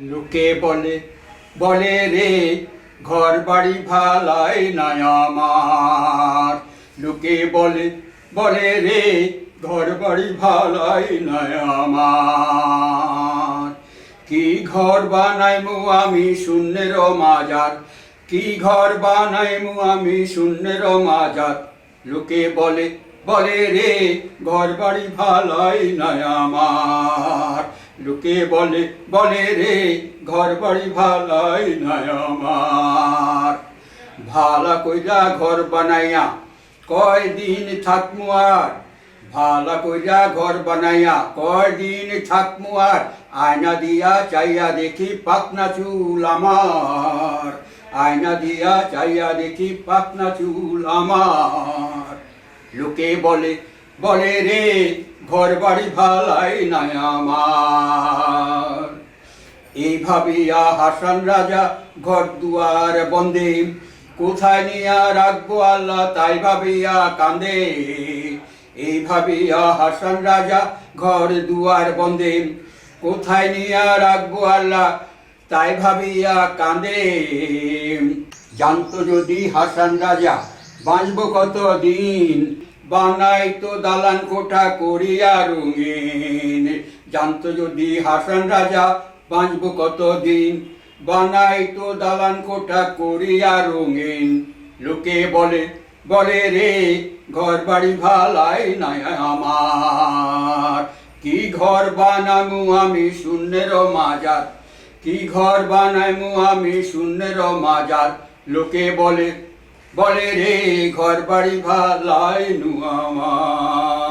লোকে বলে বলে রে ঘর বাড়ি ভালাই নাই আমার। লোকে বলে বলে রে ঘর বাড়ি ভালাই নাই আমার। কি ঘর বানাইমু আমি শূন্যের মাজার? কি ঘর বানাইমু আমি শূন্যের মাজার? লোকে বলে বলে রে ঘর বাড়ি ভালাই নাই আমার। লোকে বলে বলে রে, ঘর বাড়ি ভালাই নাই আমার। ভালা কইরা ঘর বানাইয়া কয় দিন থাকমু আর? ভালা কইরা ঘর বানাইয়া কয় দিন থাকমু আর? আয়না দিয়া চাইয়া দেখি পাকনা চুল আমার। আয়না দিয়া চাইয়া দেখি পাকনা চুল আমার। লোকে বলে বলে রে, ঘর বাড়ি ভালাই নাই আমার। এই ভাবিয়া হাসান রাজা ঘর দুয়ার বন্দে, কোথায় নিয়া রাখব আল্লাহ তাই ভাবিয়া কান্দে এই ভাবিয়া হাসান রাজা ঘর দুয়ার বন্দে, কোথায় নিয়া রাখব আল্লাহ তাই ভাবিয়া কান্দে জানতো যদি হাসান রাজা, বাঁচবো কত দিন বানাই তো দালান কোঠা করিয়া রঙিন। জানতো যদি হাসান রাজা বাঁচবো কত দিন বানাই তো দালান কোঠা করিয়া রঙিন। লোকে বলে বলে রে ঘর বাড়ি ভালাই নাই আমার। কি ঘর বানামু আমি শূন্যের মাজার? কি ঘর বানাইমু আমি শূন্যের মাজার? লোকে বলে বলে রে ঘর বাড়ি ভালাই নু আমার।